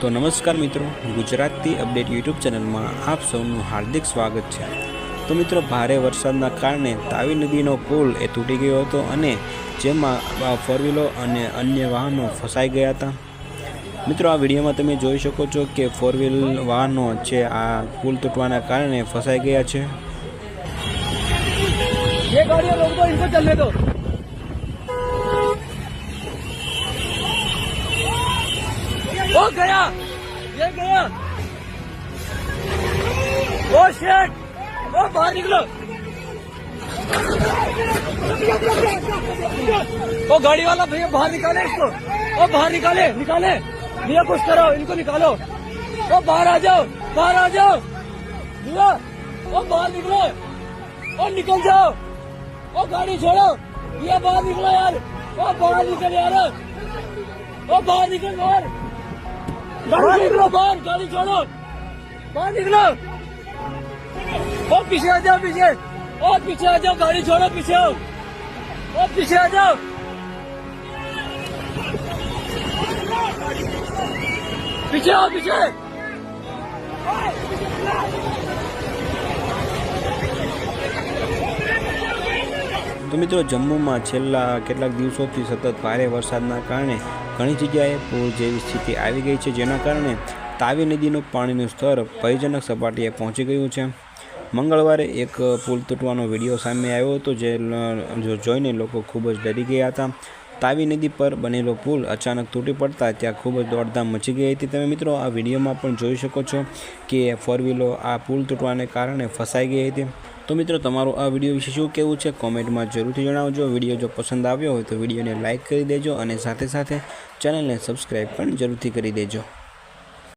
તો નમસ્કાર મિત્રો ગુજરાતી અપડેટ યુટ્યુબ ચેનલમાં આપ સૌનું હાર્દિક સ્વાગત છે. તો મિત્રો, ભારે વરસાદના કારણે તાવી નદીનો પુલ એ તૂટી ગયો હતો અને જેમાં ફોર વ્હીલો અને અન્ય વાહનો ફસાઈ ગયા હતા. મિત્રો, આ વિડીયોમાં તમે જોઈ શકો છો કે ફોર વ્હીલ વાહનો છે, આ પુલ તૂટવાના કારણે ફસાઈ ગયા છે. वो गया। ये गया। ओ शेट ओ, बाहर निकलो। वो गाड़ी वाला भैया, बाहर निकाले इसको। ओ, बाहर निकाले निकाले। भैया, कुछ करो इनको निकालो। वो बाहर आ जाओ, बाहर आ जाओ। भैया, ओ, बाहर निकलो। ओ, निकल जाओ। वो गाड़ी छोड़ो। ये बाहर निकलो यार। वो बाहर निकल यार। वो बाहर निकल बाहर। ગાડી નીકળો. બહાર તો મિત્રો જમ્મુમાં છેલ્લા કેટલાક દિવસોથી સતત ભારે વરસાદના કારણે ઘણી જગ્યાએ પૂર જેવી સ્થિતિ આવી ગઈ છે, જેના કારણે તાવી નદીનું પાણીનું સ્તર ભયજનક સપાટીએ પહોંચી ગયું છે. મંગળવારે એક પુલ તૂટવાનો વીડિયો સામે આવ્યો હતો, જે જોઈને લોકો ખૂબ જ ડરી ગયા હતા. તાવી નદી પર બનેલો પુલ અચાનક તૂટી પડતા ત્યાં ખૂબ જ દોડધામ મચી ગઈ હતી. તમે મિત્રો આ વિડીયોમાં પણ જોઈ શકો છો કે ફોર વ્હીલો આ પુલ તૂટવાને કારણે ફસાઈ ગઈ હતી. તો મિત્રો, તમારું આ વીડિયો વિશે શું કહેવું છે કોમેન્ટમાં જરૂરથી જણાવજો. વીડિયો જો પસંદ આવ્યો હોય તો વિડીયોને લાઇક કરી દેજો અને સાથે સાથે ચેનલને સબસ્ક્રાઈબ પણ જરૂરથી કરી દેજો.